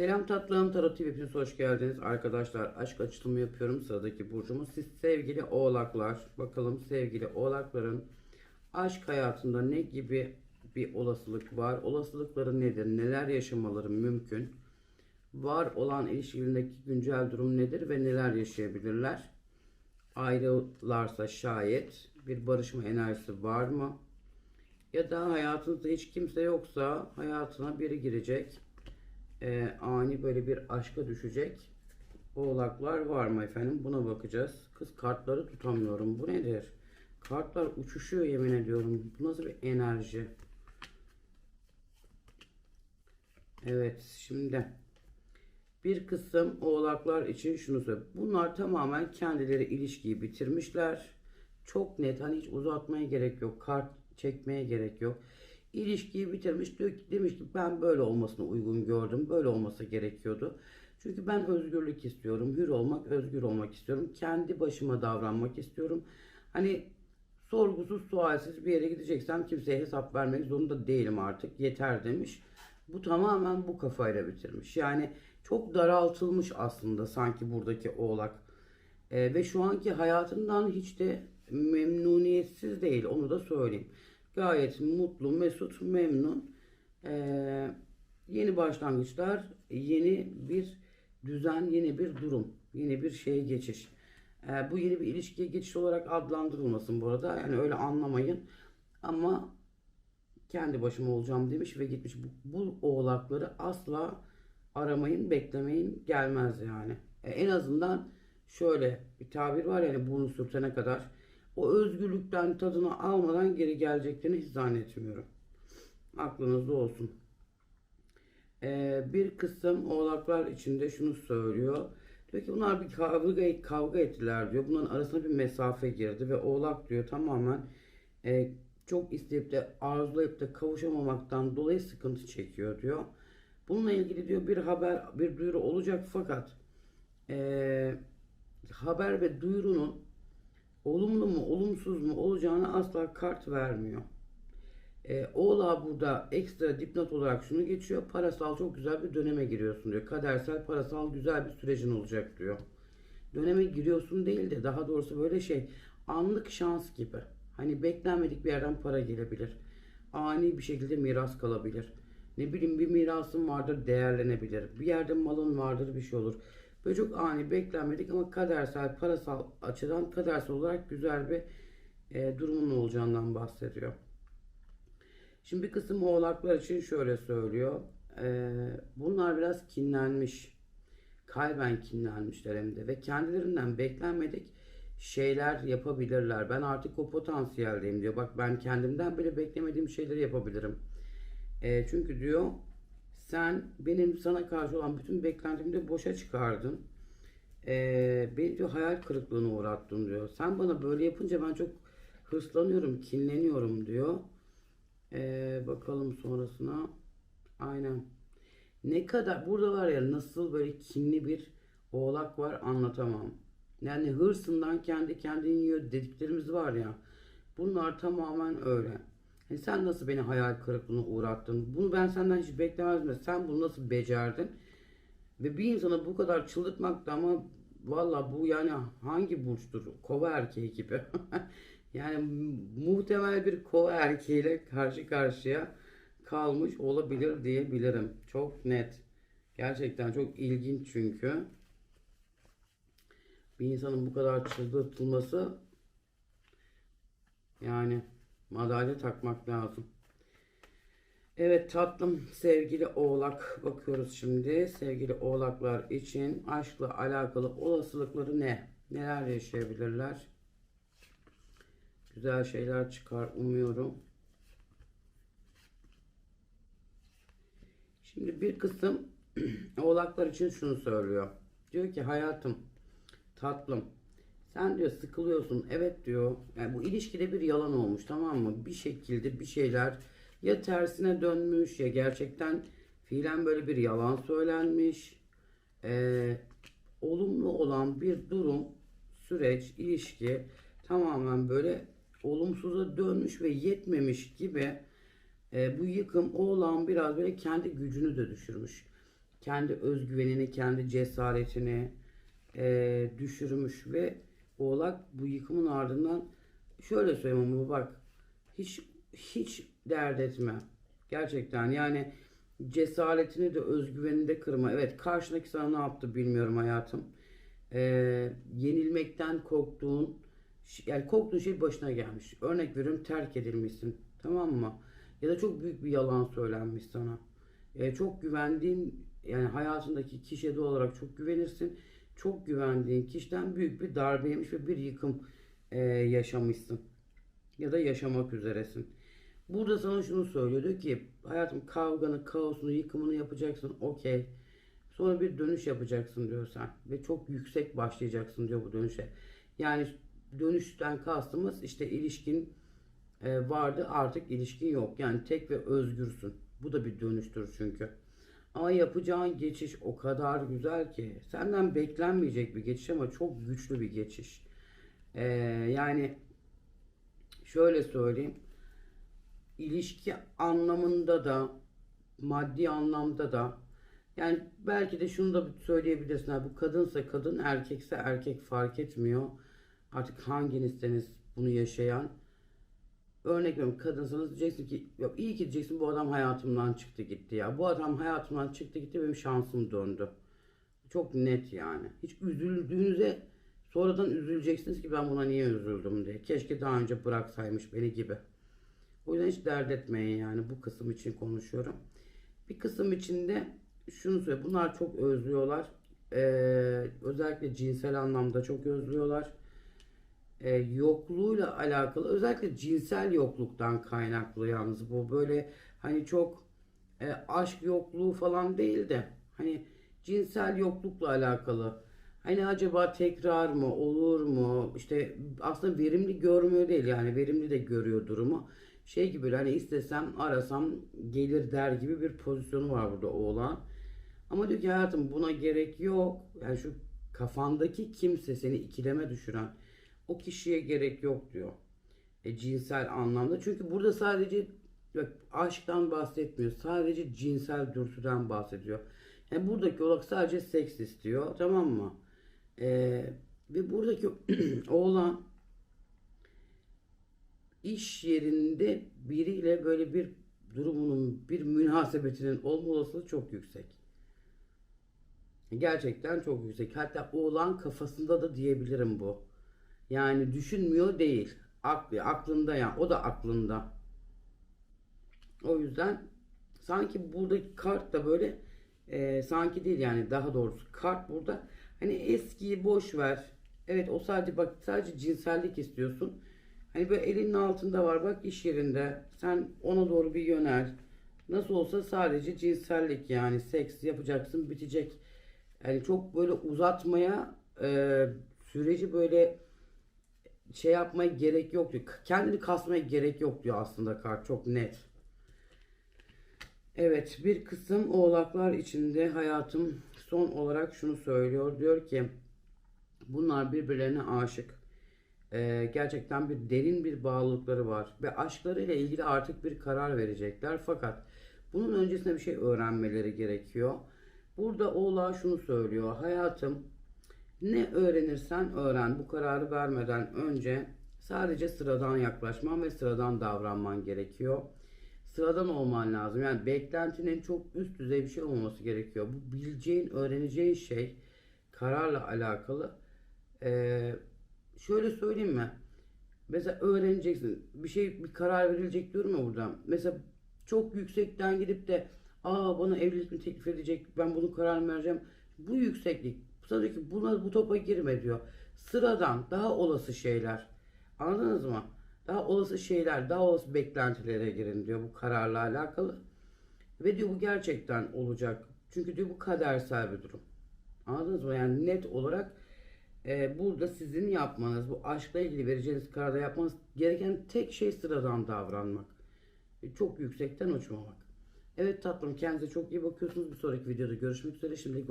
Selam tatlım Tarot TV hepiniz hoş geldiniz. Arkadaşlar aşk açılımı yapıyorum. Sıradaki burcumuz siz sevgili oğlaklar. Bakalım sevgili oğlakların aşk hayatında ne gibi bir olasılık var? Olasılıkları nedir? Neler yaşamaları mümkün? Var olan ilişkilerindeki güncel durum nedir ve neler yaşayabilirler? Ayrılarsa şayet bir barışma enerjisi var mı? Ya da hayatınızda hiç kimse yoksa hayatına biri girecek e, ani böyle bir aşka düşecek oğlaklar var mı efendim? Buna bakacağız. Kız kartları tutamıyorum. Bu nedir? Kartlar uçuşuyor yemin ediyorum. Bu nasıl bir enerji? Evet şimdi bir kısım oğlaklar için şunu söyle. Bunlar tamamen kendileri ilişkiyi bitirmişler. Çok net hani hiç uzatmaya gerek yok. Kart çekmeye gerek yok. İlişkiyi bitirmiş diyor demiş ki ben böyle olmasını uygun gördüm. Böyle olması gerekiyordu. Çünkü ben özgürlük istiyorum. Hür olmak, özgür olmak istiyorum. Kendi başıma davranmak istiyorum. Hani sorgusuz sualsiz bir yere gideceksem kimseye hesap vermek zorunda değilim artık. Yeter demiş. Bu tamamen bu kafayla bitirmiş. Yani çok daraltılmış aslında sanki buradaki oğlak. Ee, ve şu anki hayatından hiç de memnuniyetsiz değil. Onu da söyleyeyim. Gayet mutlu, mesut, memnun. Ee, yeni başlangıçlar, yeni bir düzen, yeni bir durum, yeni bir şeye geçiş. Ee, bu yeni bir ilişkiye geçiş olarak adlandırılmasın bu arada. Yani öyle anlamayın. Ama kendi başıma olacağım demiş ve gitmiş. Bu, bu oğlakları asla aramayın, beklemeyin, gelmez yani. Ee, en azından şöyle bir tabir var yani burnu sürtene kadar o özgürlükten tadını almadan geri geleceklerini hiç zannetmiyorum. Aklınızda olsun. Ee, bir kısım oğlaklar içinde şunu söylüyor. Diyor ki bunlar bir kavga, kavga ettiler diyor. Bunların arasına bir mesafe girdi ve oğlak diyor tamamen e, çok isteyip de arzulayıp da kavuşamamaktan dolayı sıkıntı çekiyor diyor. Bununla ilgili diyor bir haber, bir duyuru olacak fakat e, haber ve duyurunun olumlu mu olumsuz mu olacağını asla kart vermiyor. E, Oğla burada ekstra dipnot olarak şunu geçiyor. Parasal çok güzel bir döneme giriyorsun diyor. Kadersel parasal güzel bir sürecin olacak diyor. Döneme giriyorsun değil de daha doğrusu böyle şey anlık şans gibi. Hani beklenmedik bir yerden para gelebilir. Ani bir şekilde miras kalabilir. Ne bileyim bir mirasın vardır değerlenebilir. Bir yerde malın vardır bir şey olur. Böyle çok ani beklenmedik ama kadersel, parasal açıdan kadersel olarak güzel bir e, durumun olacağından bahsediyor. Şimdi bir kısım oğlaklar için şöyle söylüyor. E, bunlar biraz kinlenmiş. Kalben kinlenmişler hem de ve kendilerinden beklenmedik şeyler yapabilirler. Ben artık o potansiyeldeyim diyor. Bak ben kendimden bile beklemediğim şeyleri yapabilirim. E, çünkü diyor sen benim sana karşı olan bütün beklentimi de boşa çıkardın. Ee, beni diyor hayal kırıklığına uğrattın diyor. Sen bana böyle yapınca ben çok hırslanıyorum, kinleniyorum diyor. Ee, bakalım sonrasına. Aynen. Ne kadar burada var ya nasıl böyle kinli bir oğlak var anlatamam. Yani hırsından kendi kendini yiyor dediklerimiz var ya. Bunlar tamamen öyle. E sen nasıl beni hayal kırıklığına uğrattın? Bunu ben senden hiç beklemezdim. Sen bunu nasıl becerdin? Ve bir insana bu kadar çıldırtmak da ama valla bu yani hangi burçtur? Kova erkeği gibi. yani muhtemel bir kova erkeğiyle karşı karşıya kalmış olabilir diyebilirim. Çok net. Gerçekten çok ilginç çünkü. Bir insanın bu kadar çıldırtılması yani madalya takmak lazım. Evet tatlım sevgili oğlak bakıyoruz şimdi. Sevgili oğlaklar için aşkla alakalı olasılıkları ne? Neler yaşayabilirler? Güzel şeyler çıkar umuyorum. Şimdi bir kısım oğlaklar için şunu söylüyor. Diyor ki hayatım, tatlım, sen diyor sıkılıyorsun. Evet diyor. Yani bu ilişkide bir yalan olmuş tamam mı? Bir şekilde bir şeyler ya tersine dönmüş ya gerçekten fiilen böyle bir yalan söylenmiş. Ee, olumlu olan bir durum, süreç, ilişki tamamen böyle olumsuza dönmüş ve yetmemiş gibi e, bu yıkım o olan biraz böyle kendi gücünü de düşürmüş. kendi özgüvenini, kendi cesaretini e, düşürmüş ve Oğlak bu yıkımın ardından şöyle söyleyeyim ama bak hiç hiç dert etme. Gerçekten yani cesaretini de özgüvenini de kırma. Evet karşındaki sana ne yaptı bilmiyorum hayatım. E, yenilmekten korktuğun yani korktuğun şey başına gelmiş. Örnek veriyorum terk edilmişsin. Tamam mı? Ya da çok büyük bir yalan söylenmiş sana. E, çok güvendiğin yani hayatındaki kişiye de olarak çok güvenirsin. Çok güvendiğin kişiden büyük bir darbe yemiş ve bir yıkım e, yaşamışsın. Ya da yaşamak üzeresin. Burada sana şunu söylüyor diyor ki hayatım kavganı, kaosunu, yıkımını yapacaksın. Okey. Sonra bir dönüş yapacaksın diyor sen. Ve çok yüksek başlayacaksın diyor bu dönüşe. Yani dönüşten kastımız işte ilişkin e, vardı artık ilişkin yok. Yani tek ve özgürsün. Bu da bir dönüştür çünkü. Ama yapacağın geçiş o kadar güzel ki senden beklenmeyecek bir geçiş ama çok güçlü bir geçiş. E, yani şöyle söyleyeyim. ilişki anlamında da maddi anlamda da yani belki de şunu da söyleyebilirsin. Bu kadınsa kadın, erkekse erkek fark etmiyor. Artık hanginizseniz bunu yaşayan. Örnek veriyorum kadınsanız diyeceksin ki yok iyi ki diyeceksin bu adam hayatımdan çıktı gitti ya. Bu adam hayatımdan çıktı gitti benim şansım döndü. Çok net yani. Hiç üzüldüğünüze sonradan üzüleceksiniz ki ben buna niye üzüldüm diye. Keşke daha önce bıraksaymış beni gibi. O yüzden hiç dert etmeyin yani bu kısım için konuşuyorum. Bir kısım içinde şunu söyle bunlar çok özlüyorlar. Ee, özellikle cinsel anlamda çok özlüyorlar e, yokluğuyla alakalı özellikle cinsel yokluktan kaynaklı yalnız. Bu böyle hani çok e, aşk yokluğu falan değil de hani cinsel yoklukla alakalı. Hani acaba tekrar mı olur mu? İşte aslında verimli görmüyor değil yani verimli de görüyor durumu. Şey gibi hani istesem arasam gelir der gibi bir pozisyonu var burada oğlan. Ama diyor ki hayatım buna gerek yok. Yani şu kafandaki kimse seni ikileme düşüren o kişiye gerek yok diyor. E, cinsel anlamda. Çünkü burada sadece bak, aşktan bahsetmiyor. Sadece cinsel dürtüden bahsediyor. Yani buradaki olarak sadece seks istiyor. Tamam mı? E, ve buradaki oğlan iş yerinde biriyle böyle bir durumunun, bir münasebetinin olma olasılığı çok yüksek. Gerçekten çok yüksek. Hatta oğlan kafasında da diyebilirim bu. Yani düşünmüyor değil. Aklı, aklında ya. O da aklında. O yüzden sanki buradaki kart da böyle e, sanki değil yani daha doğrusu kart burada hani eskiyi boş ver. Evet o sadece bak sadece cinsellik istiyorsun. Hani böyle elinin altında var bak iş yerinde. Sen ona doğru bir yönel. Nasıl olsa sadece cinsellik yani seks yapacaksın bitecek. Yani çok böyle uzatmaya e, süreci böyle şey yapmaya gerek yok diyor. Kendini kasmaya gerek yok diyor aslında kart çok net. Evet bir kısım oğlaklar içinde hayatım son olarak şunu söylüyor. Diyor ki bunlar birbirlerine aşık. Ee, gerçekten bir derin bir bağlılıkları var. Ve aşklarıyla ilgili artık bir karar verecekler. Fakat bunun öncesinde bir şey öğrenmeleri gerekiyor. Burada oğlağa şunu söylüyor. Hayatım ne öğrenirsen öğren. Bu kararı vermeden önce sadece sıradan yaklaşman ve sıradan davranman gerekiyor. Sıradan olman lazım. Yani beklentinin çok üst düzey bir şey olmaması gerekiyor. Bu bileceğin, öğreneceğin şey kararla alakalı. Ee, şöyle söyleyeyim mi? Mesela öğreneceksin. Bir şey bir karar verilecek diyorum ya burada. Mesela çok yüksekten gidip de aa bana evlilik mi teklif edecek ben bunu karar vereceğim. Bu yükseklik Sonra diyor ki buna bu topa girme diyor. Sıradan daha olası şeyler. Anladınız mı? Daha olası şeyler, daha olası beklentilere girin diyor bu kararla alakalı. Ve diyor bu gerçekten olacak. Çünkü diyor bu kadersel bir durum. Anladınız mı? Yani net olarak e, burada sizin yapmanız, bu aşkla ilgili vereceğiniz kararda yapmanız gereken tek şey sıradan davranmak. E, çok yüksekten uçmamak. Evet tatlım kendinize çok iyi bakıyorsunuz. Bir sonraki videoda görüşmek üzere. Şimdilik